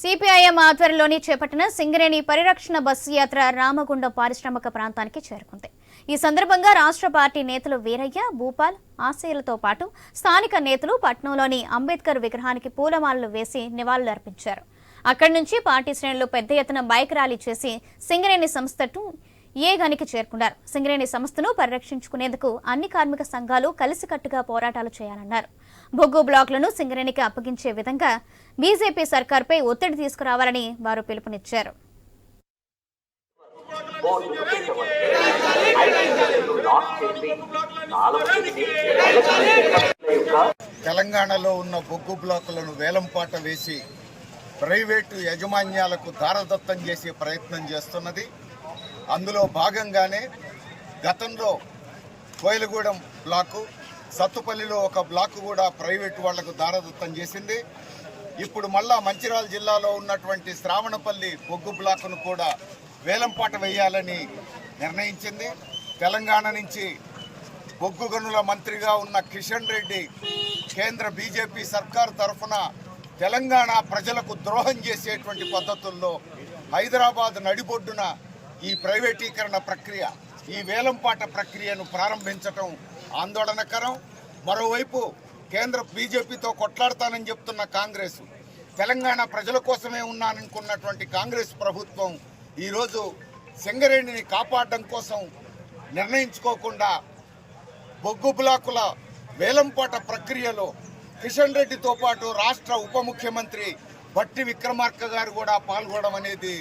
CPIM ఆధ్వర్యంలోని చేపట్టిన సింగరేణి పరిరక్షణ బస్సు యాత్ర రామగుండం పారిశ్రామిక ప్రాంతానికి చేరుకుంది. ఈ సందర్భంగా రాష్ట్ర పార్టీ నేతలు వీరయ్య భూపాల్ ఆశయాలతో పాటు స్థానిక నేతలు పట్నంలోని అంబేద్కర్ విగ్రహానికి పూలమాలలు వేసి నివాళులర్పించారు. అక్కడి నుంచి పార్టీ శ్రేణులు పెద్ద ఎత్తున బైక్ ర్యాలీ చేసి సింగరేణి సంస్థను ఏ గనికి చేరుకున్నారు? సింగరేణి సంస్థను పరిరక్షించుకునేందుకు అన్ని కార్మిక సంఘాలు కలిసికట్టుగా పోరాటాలు చేయాలన్నారు. బొగ్గు బ్లాక్లను సింగరేణికి అప్పగించే విధంగా బీజేపీ సర్కార్పై ఒత్తిడి తీసుకురావాలని వారు పిలుపునిచ్చారు. తెలంగాణలో ఉన్న బొగ్గు బ్లాకులను వేలంపాట వేసి ప్రైవేటు యాజమాన్యాలకు దారదత్తం చేసే ప్రయత్నం చేస్తున్నది. అందులో భాగంగానే గతంలో కోయలగూడెం బ్లాకు సత్తుపల్లిలో ఒక బ్లాకు కూడా ప్రైవేట్ వాళ్ళకు దారదత్తం చేసింది. ఇప్పుడు మళ్ళా మంచిర్యాల జిల్లాలో ఉన్నటువంటి శ్రావణపల్లి బొగ్గు బ్లాకును కూడా వేలంపాట వేయాలని నిర్ణయించింది. తెలంగాణ నుంచి బొగ్గు గనుల మంత్రిగా ఉన్న కిషన్ రెడ్డి కేంద్ర బీజేపీ సర్కార్ తరఫున తెలంగాణ ప్రజలకు ద్రోహం చేసేటువంటి పద్ధతుల్లో హైదరాబాద్ నడిబొడ్డున ఈ ప్రైవేటీకరణ ప్రక్రియ ఈ వేలంపాట ప్రక్రియను ప్రారంభించటం ఆందోళనకరం. మరోవైపు కేంద్ర బీజేపీతో కొట్లాడతానని చెప్తున్న కాంగ్రెస్ తెలంగాణ ప్రజల కోసమే ఉన్నాననుకున్నటువంటి కాంగ్రెస్ ప్రభుత్వం ఈరోజు సింగరేణిని కాపాడడం కోసం నిర్ణయించుకోకుండా బొగ్గు బ్లాకుల వేలంపాట ప్రక్రియలో కిషన్ రెడ్డితో పాటు రాష్ట్ర ఉప ముఖ్యమంత్రి బట్టి విక్రమార్క గారు కూడా పాల్గొనడం అనేది